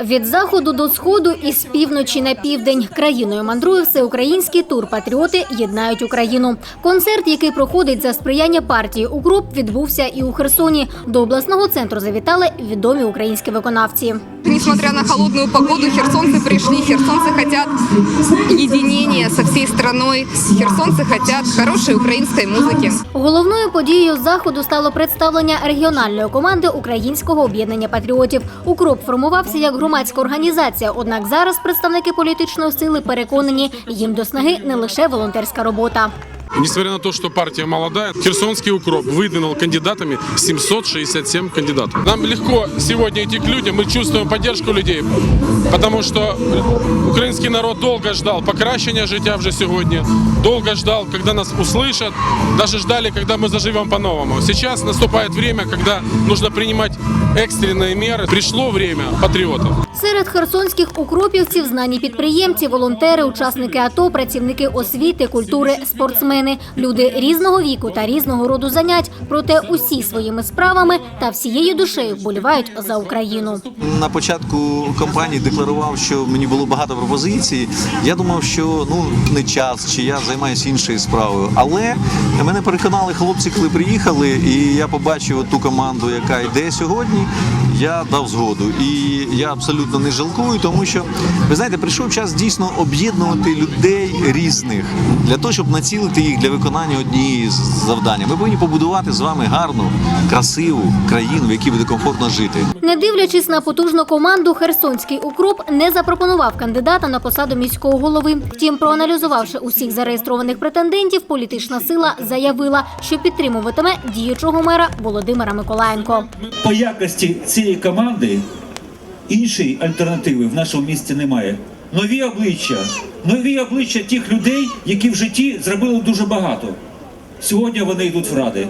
Від заходу до сходу і з півночі на південь країною мандрує всеукраїнський тур Патріоти єднають Україну. Концерт, який проходить за сприяння партії укроп, відбувся і у Херсоні. До обласного центру завітали відомі українські виконавці Несмотря на холодную погоду, херсонцы пришли. Херсонцы хотят единения со всей страной. Херсонцы хотят хорошей украинской музыки. Головною подією заходу стало представлення регіональної команди Українського об'єднання патріотів. Укроп формувався як громадська організація. Однак зараз представники політичної сили переконані, їм до снаги не лише волонтерська робота. Несмотря на то, что партия молодая, Херсонский укроп выдвинул кандидатами 767 кандидатов. Нам легко сегодня идти к людям, мы чувствуем поддержку людей, потому что украинский народ долго ждал покращения життя вже сегодня, долго ждал, когда нас услышат, даже ждали, когда мы заживем по-новому. Сейчас наступает время, когда нужно принимать экстренные меры. Пришло время патриотов. Серед херсонських укропівців знані підприємці, волонтери, учасники АТО, працівники освіти, культури, спортсмени, люди різного віку та різного роду занять. Проте усі своїми справами та всією душею вболівають за Україну. На початку кампанії декларував, що мені було багато пропозицій. Я думав, що ну не час, чи я займаюся іншою справою. Але мене переконали хлопці, коли приїхали, і я побачив ту команду, яка йде сьогодні. Я дав згоду, і я абсолютно не жалкую, тому що ви знаєте, прийшов час дійсно об'єднувати людей різних для того, щоб націлити їх для виконання однієї з завдань. Ми повинні побудувати з вами гарну, красиву країну, в якій буде комфортно жити. Не дивлячись на потужну команду, Херсонський укроп не запропонував кандидата на посаду міського голови. Втім, проаналізувавши усіх зареєстрованих претендентів, політична сила заявила, що підтримуватиме діючого мера Володимира Миколаєнко. По якості цієї команди іншої альтернативи в нашому місті немає. Нові обличчя, нові обличчя тих людей, які в житті зробили дуже багато. Сьогодні вони йдуть в ради.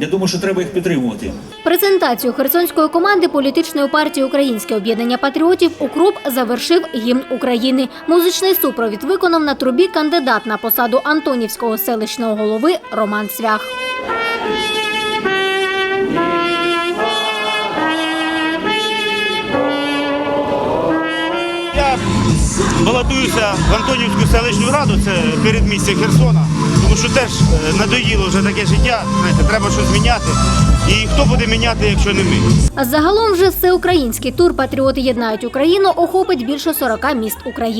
Я думаю, що треба їх підтримувати. Презентацію херсонської команди політичної партії Українське об'єднання патріотів Укроп завершив гімн України. Музичний супровід виконав на трубі кандидат на посаду Антонівського селищного голови Роман Свях. Балотуюся в Антонівську селищну раду, це передмістя Херсона, тому що теж е, надоїло вже таке життя. Знаєте, треба щось міняти. І хто буде міняти, якщо не ми? А загалом вже всеукраїнський тур Патріоти єднають Україну охопить більше 40 міст України.